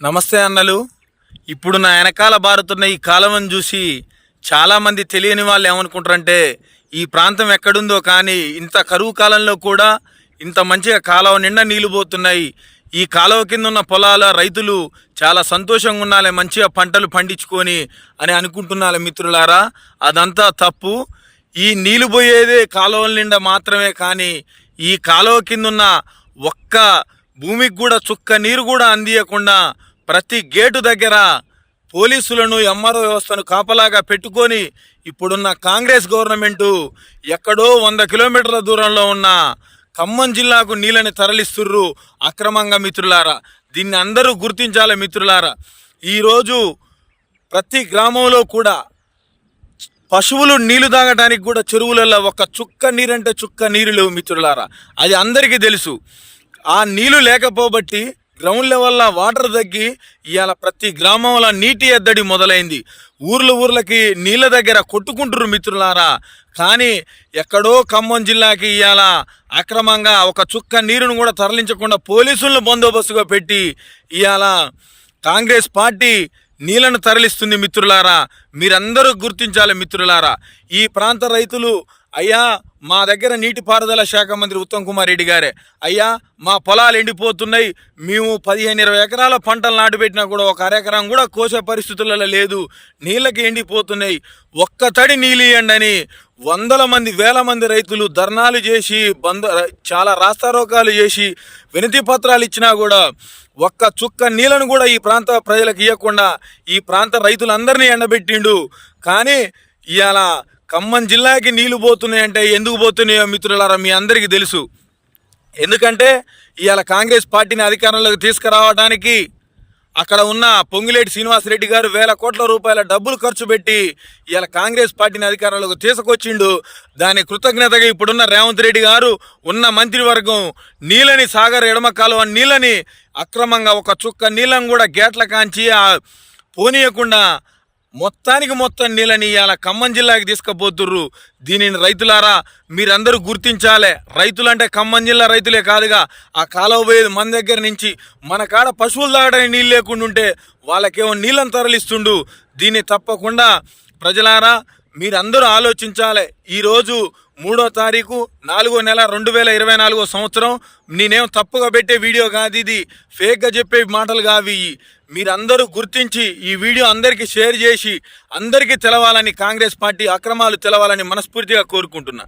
నమస్తే అన్నలు. ఇప్పుడు నా వెనకాల బారుతున్న ఈ కాలువను చూసి చాలామంది తెలియని వాళ్ళు ఏమనుకుంటారంటే ఈ ప్రాంతం ఎక్కడుందో కానీ ఇంత కరువు కాలంలో కూడా ఇంత మంచిగా కాలువ నిండా నీళ్ళు పోతున్నాయి. ఈ కాలువ కింద ఉన్న పొలాల రైతులు చాలా సంతోషంగా ఉండాలి మంచిగా పంటలు పండించుకొని అని అనుకుంటున్నారు మిత్రులారా. అదంతా తప్పు. ఈ నీళ్ళు పోయేదే కాలువల నిండా మాత్రమే కానీ ఈ కాలువ కింద ఉన్న ఒక్క భూమికి కూడా చుక్క నీరు కూడా అందియకుండా ప్రతి గేటు దగ్గర పోలీసులను ఎంఆర్ఓ వ్యవస్థను కాపలాగా పెట్టుకొని ఇప్పుడున్న కాంగ్రెస్ గవర్నమెంటు ఎక్కడో వంద కిలోమీటర్ల దూరంలో ఉన్న ఖమ్మం జిల్లాకు నీళ్ళని తరలిస్తుర్రు అక్రమంగా మిత్రులారా. దీన్ని అందరూ గుర్తించాలి మిత్రులారా. ఈరోజు ప్రతి గ్రామంలో కూడా పశువులు నీళ్ళు తాగడానికి కూడా చెరువులలో ఒక చుక్క నీరంటే చుక్క నీరు లేవు మిత్రులారా. అది అందరికీ తెలుసు. ఆ నీళ్ళు లేకపోబట్టి గ్రౌండ్ లెవెల్లో వాటర్ తగ్గి ఇవాళ ప్రతి గ్రామంలో నీటి ఎద్దడి మొదలైంది. ఊర్ల ఊర్లకి నీళ్ళ దగ్గర కొట్టుకుంటురు మిత్రులారా. కానీ ఎక్కడో ఖమ్మం జిల్లాకి ఇవాళ అక్రమంగా ఒక చుక్క నీరును కూడా తరలించకుండా పోలీసులను బందోబస్తుగా పెట్టి ఇవాళ కాంగ్రెస్ పార్టీ నీళ్ళను తరలిస్తుంది మిత్రులారా. మీరందరూ గుర్తించాలి మిత్రులారా. ఈ ప్రాంత రైతులు అయ్యా మా దగ్గర నీటిపారుదల శాఖ మంత్రి ఉత్తమ్ కుమార్ రెడ్డి గారే. అయ్యా మా పొలాలు ఎండిపోతున్నాయి. మేము పదిహేను ఇరవై ఎకరాల పంటలు నాటుపెట్టినా కూడా ఒక అరెకరం కూడా కోసే పరిస్థితులలో లేదు. నీళ్ళకి ఎండిపోతున్నాయి. ఒక్క తడి నీళ్ళు ఇవ్వండి అని వందల మంది వేల మంది రైతులు ధర్నాలు చేసి బంద చాలా రాస్తారోకాలు చేసి వినతి పత్రాలు ఇచ్చినా కూడా ఒక్క చుక్క నీళ్ళను కూడా ఈ ప్రాంత ప్రజలకు ఇవ్వకుండా ఈ ప్రాంత రైతులందరినీ ఎండబెట్టిండు. కానీ ఇవాళ ఖమ్మం జిల్లాకి నీళ్ళు పోతున్నాయంటే ఎందుకు పోతున్నాయో మిత్రులారా మీ అందరికీ తెలుసు. ఎందుకంటే ఇవాళ కాంగ్రెస్ పార్టీని అధికారంలోకి తీసుకురావడానికి అక్కడ ఉన్న పొంగిలేటి శ్రీనివాసరెడ్డి గారు వేల కోట్ల రూపాయల డబ్బులు ఖర్చు పెట్టి ఇలా కాంగ్రెస్ పార్టీని అధికారంలోకి తీసుకొచ్చిండు. దాని కృతజ్ఞతగా ఇప్పుడున్న రేవంత్ రెడ్డి గారు ఉన్న మంత్రివర్గం నీళ్ళని సాగర్ ఎడమ కాలువ నీళ్ళని అక్రమంగా ఒక చుక్క నీళ్ళని కూడా గేట్ల కాంచి పోనీయకుండా మొత్తానికి మొత్తం నీళ్ళని ఇవాళ ఖమ్మం జిల్లాకి తీసుకుపోతుర్రు. దీనిని రైతులారా మీరందరూ గుర్తించాలే. రైతులంటే ఖమ్మం జిల్లా రైతులే కాదుగా ఆ కాలువ పోయేది మన దగ్గర నుంచి. మన కాడ పశువులు తాగడానికి నీళ్ళు లేకుండా ఉంటే వాళ్ళకేమో నీళ్ళని తరలిస్తుండు. దీన్ని తప్పకుండా ప్రజలారా మీరందరూ ఆలోచించాలి. ఈరోజు మూడో తారీఖు నాలుగో నెల రెండు వేల ఇరవై నాలుగో సంవత్సరం. నేనేం తప్పుగా పెట్టే వీడియో కాదు ఇది. ఫేక్గా చెప్పే మాటలు కావి ఇవి. మీరందరూ గుర్తించి ఈ వీడియో అందరికీ షేర్ చేసి అందరికీ తెలవాలని కాంగ్రెస్ పార్టీ అక్రమాలు తెలవాలని మనస్ఫూర్తిగా కోరుకుంటున్నా.